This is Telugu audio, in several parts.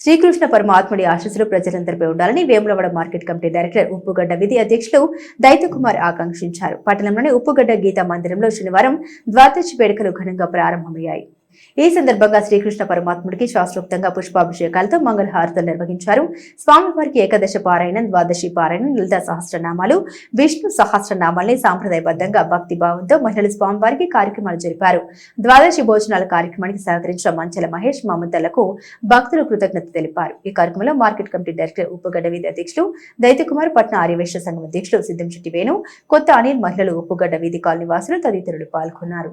శ్రీకృష్ణ పరమాత్ముడి ఆశీస్సులు ప్రజలందరిపై ఉండాలని వేములవాడ మార్కెట్ కమిటీ డైరెక్టర్ ఉప్పుగడ్డ విధి అధ్యక్షులు దైతకుమార్ ఆకాంక్షించారు. పట్టణంలోని ఉప్పుగడ్డ గీతా మందిరంలో శనివారం ద్వాదశి వేడుకలు ఘనంగా ప్రారంభమయ్యాయి. ఈ సందర్భంగా శ్రీకృష్ణ పరమాత్ముడికి శాస్త్రోక్తంగా పుష్పాభిషేకాలతో మంగళహారతులు నిర్వహించారు. స్వామివారికి ఏకాదశ పారాయణం ద్వాదశి పారాయణం లలిత సహస్రనామాలు విష్ణు సహస్రనామాల్ని సాంప్రదాయబద్ధంగా భక్తి భావంతో మహిళలు స్వామివారికి కార్యక్రమాలు జరిపారు. ద్వాదశి భోజనాల కార్యక్రమానికి సహకరించిన మంచల మహేష్ మమతలకు భక్తులు కృతజ్ఞత తెలిపారు. ఈ కార్యక్రమంలో మార్కెట్ కమిటీ డైరెక్టర్ ఉప్పుగడ్డ వీధి అధ్యక్షులు దైతకుమార్ పట్న ఆర్యవేశ సంఘం అధ్యక్షులు సిద్ధంశెట్టి వేణు కొత్త అనిల్ మహిళలు ఉప్పుగడ్డ వీధి కాలనీ వాసులు తదితరులు పాల్గొన్నారు.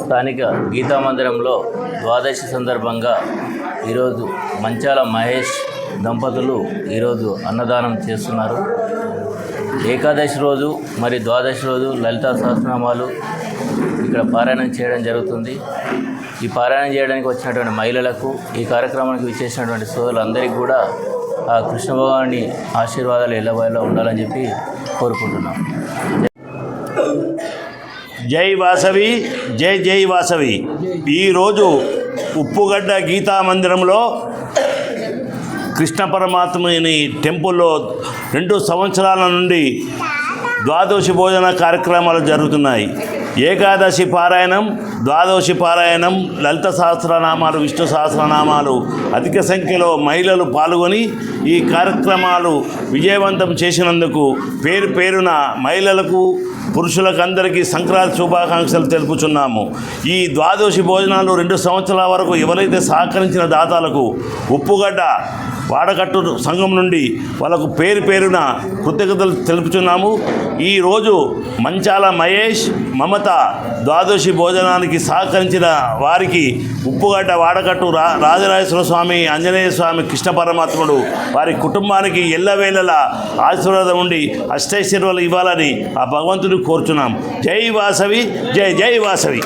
స్థానిక గీతా మందిరంలో ద్వాదశి సందర్భంగా ఈరోజు మంచాల మహేష్ దంపతులు ఈరోజు అన్నదానం చేస్తున్నారు. ఏకాదశి రోజు మరి ద్వాదశి రోజు లలితా సహస్రనామాలు ఇక్కడ పారాయణం చేయడం జరుగుతుంది. ఈ పారాయణం చేయడానికి వచ్చినటువంటి మహిళలకు ఈ కార్యక్రమానికి విచ్చేసినటువంటి సోదరులందరికీ కూడా ఆ కృష్ణ భగవాని ఆశీర్వాదాలు ఎల్లవేళ ఉండాలని చెప్పి కోరుకుంటున్నాం. జై వాసవి జై జై వాసవి. ఈరోజు ఉప్పుగడ్డ గీతా మందిరంలో కృష్ణ పరమాత్మని టెంపుల్లో రెండు సంవత్సరాల నుండి ద్వాదశి భోజన కార్యక్రమాలు జరుగుతున్నాయి. ఏకాదశి పారాయణం ద్వాదశి పారాయణం లలిత సహస్రనామాలు విష్ణు సహస్రనామాలు అధిక సంఖ్యలో మహిళలు పాల్గొని ఈ కార్యక్రమాలు విజయవంతం చేసినందుకు పేరు పేరున మహిళలకు పురుషులకు అందరికీ సంక్రాంతి శుభాకాంక్షలు తెలుపుచున్నాము. ఈ ద్వాదశి భోజనాలు రెండు సంవత్సరాల వరకు ఎవరైతే సహకరించిన దాతలకు ఉప్పుగడ్డ వాడకట్టు సంఘం నుండి వాళ్ళకు పేరు పేరున కృతజ్ఞతలు తెలుపుచున్నాము. ఈరోజు మంచాల మహేష్ మమత ద్వాదశి భోజనానికి సహకరించిన వారికి ఉప్పుగడ్డ వాడకట్టు రా రాజరాజేశ్వర స్వామి ఆంజనేయ స్వామి కృష్ణ పరమాత్ముడు వారి కుటుంబానికి ఎల్లవేళలా ఆశీర్వాదం ఉండి అష్టైశ్వర్యాలు ఇవ్వాలని ఆ భగవంతుడు కోరుచున్నాం. జై వాసవి జై జై వాసవి.